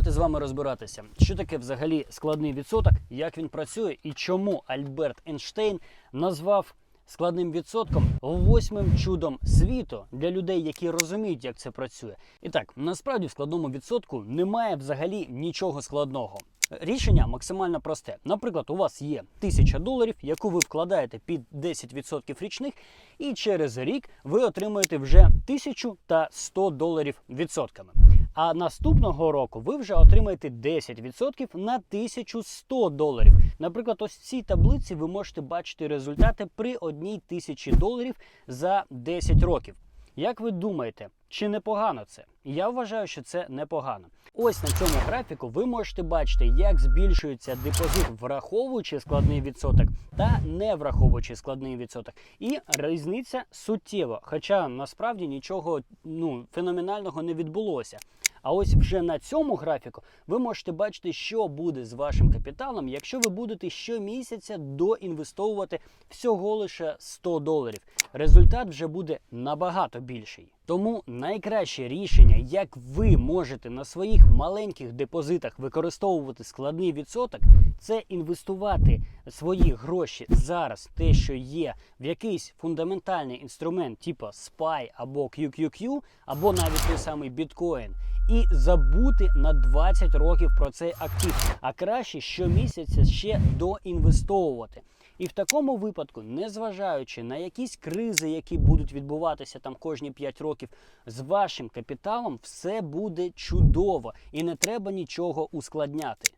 Давайте з вами розбиратися, що таке взагалі складний відсоток, як він працює і чому Альберт Ейнштейн назвав складним відсотком восьмим чудом світу для людей, які розуміють, як це працює. І так, насправді в складному відсотку немає взагалі нічого складного. Рішення максимально просте. Наприклад, у вас є 1000 доларів, яку ви вкладаєте під 10% річних, і через рік ви отримуєте вже 1000 та 100 доларів відсотками. А наступного року ви вже отримаєте 10% на 1100 доларів. Наприклад, ось в цій таблиці ви можете бачити результати при одній тисячі доларів за 10 років. Як ви думаєте, чи непогано це? Я вважаю, що це непогано. Ось на цьому графіку ви можете бачити, як збільшується депозит, враховуючи складний відсоток та не враховуючи складний відсоток. І різниця суттєва. Хоча насправді нічого ну, феноменального не відбулося. А ось вже на цьому графіку ви можете бачити, що буде з вашим капіталом, якщо ви будете щомісяця доінвестовувати всього лише 100 доларів. Результат вже буде набагато більший. Тому найкраще рішення, як ви можете на своїх маленьких депозитах використовувати складний відсоток, це інвестувати свої гроші зараз, те, що є, в якийсь фундаментальний інструмент, типу SPY або QQQ, або навіть той самий біткоін, і забути на 20 років про цей актив. А краще щомісяця ще доінвестовувати. І в такому випадку, незважаючи на якісь кризи, які будуть відбуватися там кожні 5 років, з вашим капіталом все буде чудово і не треба нічого ускладняти.